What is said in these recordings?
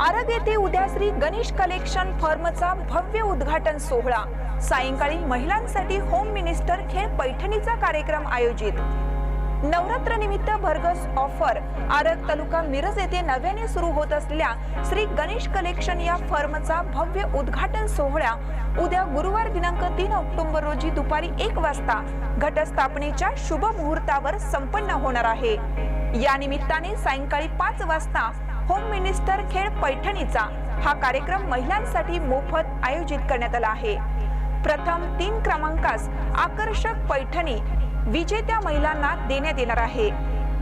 आरग येथे उद्या श्री गणेश कलेक्शन फर्मचा भव्य उद्घाटन सोहळा. सायंकाळी महिलांसाठी होम मिनिस्टर खेळ पैठणीचा कार्यक्रम आयोजित. नवरात्र निमित्त भरघोस ऑफर. आरग तालुका मिरज येथे नव्याने सुरू होत असलेल्या श्री गणेश कलेक्शन या फर्मचा भव्य उद्घाटन सोहळा. उद्या गुरुवार दिनांक तीन ऑक्टोबर रोजी दुपारी एक वाजता घटस्थापनेच्या शुभ मुहूर्तावर संपन्न होणार आहे. या निमित्ताने सायंकाळी पाच वाजता होम मिनिस्टर खेळ पैठणीचा हा कार्यक्रम महिलांसाठी मोफत आयोजित करण्यात आला आहे. प्रथम तीन क्रमांकास आकर्षक पैठणी विजेत्या महिलांना देण्यात येणार आहे.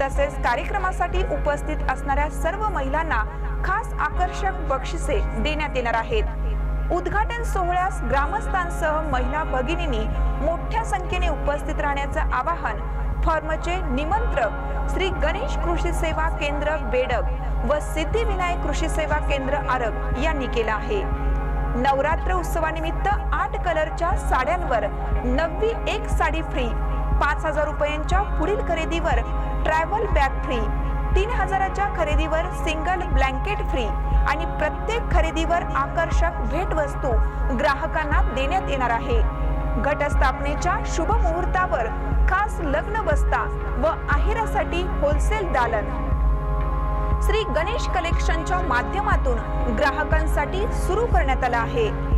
तसेच कार्यक्रमासाठी उपस्थित असणाऱ्या सर्व महिलांना खास आकर्षक बक्षिसे देण्यात येणार आहेत. उद्घाटन सोहळ्यास ग्रामस्थांसह महिला भगिनींनी मोठ्या संख्येने उपस्थित राहण्याचं आवाहन फॉर्मचे निमंत्रक श्री गणेश कृषी सेवा केंद्र बेडक व सिद्धिविनायक कृषी सेवा केंद्र आरग यांनी केला आहे. नवरात्र उत्सवानिमित्त आठ कलरच्या साड्यांवर नववी एक साडी फ्री पाच हजार रुपयांच्या पुढील खरेदीवर ट्रॅव्हल बॅग फ्री तीन हजाराच्या खरेदीवर सिंगल ब्लँकेट फ्री आणि प्रत्येक खरेदीवर आकर्षक भेटवस्तू ग्राहकांना देण्यात येणार आहे. घटस्थापनेच्या शुभ मुहूर्तावर खास लग्न बसता व आहेरासाठी होलसेल दालन. श्री गणेश कलेक्शनच्या माध्यमातून ग्राहकांसाठी सुरू करण्यात आला आहे.